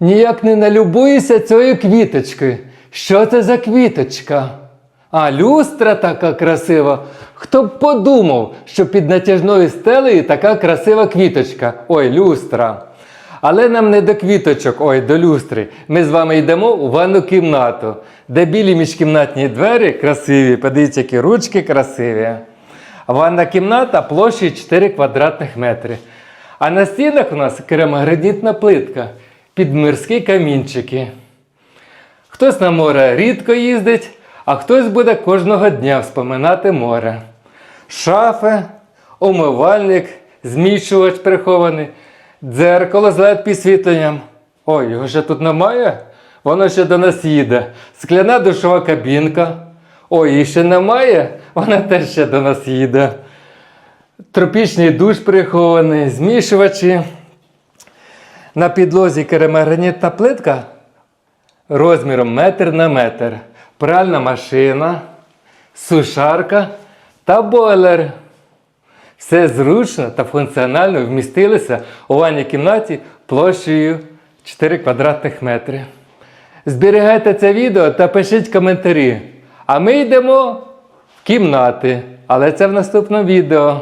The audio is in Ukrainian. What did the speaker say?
Ніяк не налюбуюся цією квіточкою. Що це за квіточка? А люстра така красива. Хто б подумав, що під натяжною стелею така красива квіточка. Ой, люстра. Але нам не до квіточок, ой, до люстри. Ми з вами йдемо у ванну кімнату, де білі міжкімнатні двері красиві, подивіться, які ручки красиві. Ванна кімната площею 4 квадратних метри. А на стінах у нас керамогранітна плитка, підмирські камінчики. Хтось на море рідко їздить, а хтось буде кожного дня вспоминати море. Шафи, умивальник, змішувач прихований, дзеркало з led підсвітленням. Ой, його ще тут немає? Воно ще до нас їде. Скляна душова кабінка. Ой, її ще немає, вона теж ще до нас їде. Тропічний душ прихований, змішувачі. На підлозі керамогранітна плитка розміром метр на метр, пральна машина, сушарка та бойлер. Все зручно та функціонально вмістилися у ванній кімнаті площею 4 квадратних метри. Зберігайте це відео та пишіть коментарі. А ми йдемо в кімнати, але це в наступному відео.